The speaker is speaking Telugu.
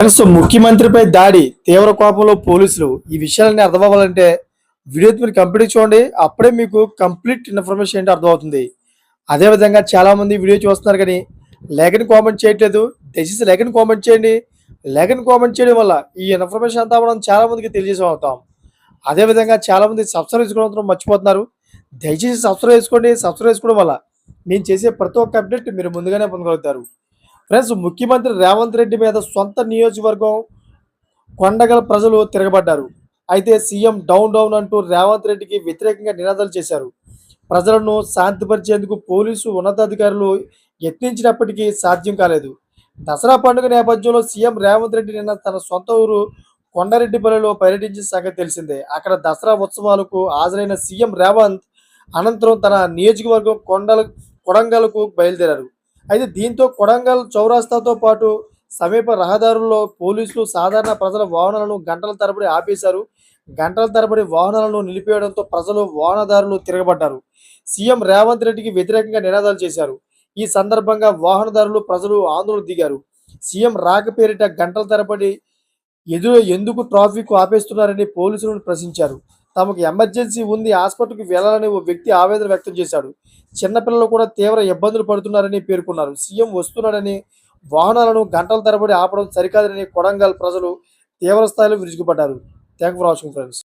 ఫ్రెండ్స్ ముఖ్యమంత్రిపై దాడి తీవ్ర కోపంలో పోలీసులు. ఈ విషయాలన్నీ అర్థం అవ్వాలంటే వీడియో మీరు కంప్లీట్ చూడండి. అప్పుడే మీకు కంప్లీట్ ఇన్ఫర్మేషన్ ఏంటో అర్థమవుతుంది. అదేవిధంగా చాలామంది వీడియో చూస్తున్నారు కానీ లేఖని కామెంట్ చేయట్లేదు. దయచేసి లేఖని కామెంట్ చేయండి. లేఖని కామెంట్ చేయడం వల్ల ఈ ఇన్ఫర్మేషన్ అంతా మనం చాలామందికి తెలియజేసి అవుతాం అదేవిధంగా చాలామంది సబ్స్క్రైబ్ చేసుకోవడం మర్చిపోతున్నారు. దయచేసి సబ్స్క్రైబ్ చేసుకోండి. సబ్స్క్రైబ్ చేసుకోవడం వల్ల నేను చేసే ప్రతి ఒక్క అప్డేట్ మీరు ముందుగానే పొందగలుగుతారు. ఫ్రెండ్స్ ముఖ్యమంత్రి రేవంత్ రెడ్డి మీద సొంత నియోజకవర్గం కొండగల ప్రజలు తిరగబడ్డారు. అయితే సీఎం డౌన్ డౌన్ అంటూ రేవంత్ రెడ్డికి వ్యతిరేకంగా నినాదాలు చేశారు. ప్రజలను శాంతిపరిచేందుకు పోలీసు ఉన్నతాధికారులు యత్నించినప్పటికీ సాధ్యం కాలేదు. దసరా పండుగ నేపథ్యంలో సీఎం రేవంత్ రెడ్డి నిన్న తన సొంత ఊరు కొండారెడ్డిపల్లిలో పర్యటించిన సంగతి తెలిసిందే. అక్కడ దసరా ఉత్సవాలకు హాజరైన సీఎం రేవంత్ అనంతరం తన నియోజకవర్గం కొండల కొడంగలకు బయలుదేరారు. అయితే దీంతో కొడంగల్ చౌరాస్తాతో పాటు సమీప రహదారుల్లో పోలీసులు సాధారణ ప్రజల వాహనాలను గంటల తరబడి ఆపేశారు. గంటల తరబడి వాహనాలను నిలిపేయడంతో ప్రజలు వాహనదారులు తిరగబడ్డారు. సీఎం రేవంత్ రెడ్డికి వ్యతిరేకంగా నినాదాలు చేశారు. ఈ సందర్భంగా వాహనదారులు ప్రజలు ఆందోళన దిగారు. సీఎం రాక పేరిట గంటల తరబడి ఎదురు ఎందుకు ట్రాఫిక్ ఆపేస్తున్నారని పోలీసులను ప్రశ్నించారు. తమకు ఎమర్జెన్సీ ఉంది హాస్పిటల్కి వెళ్ళాలని ఓ వ్యక్తి ఆవేదన వ్యక్తం చేశాడు. చిన్నపిల్లలు కూడా తీవ్ర ఇబ్బందులు పడుతున్నారని పేర్కొన్నారు. సీఎం వస్తున్నాడని వాహనాలను గంటల తరబడి ఆపడం సరికాదని కొడంగల్ ప్రజలు తీవ్ర స్థాయిలో విరుచుకుపడ్డారు. Thank for watching friends.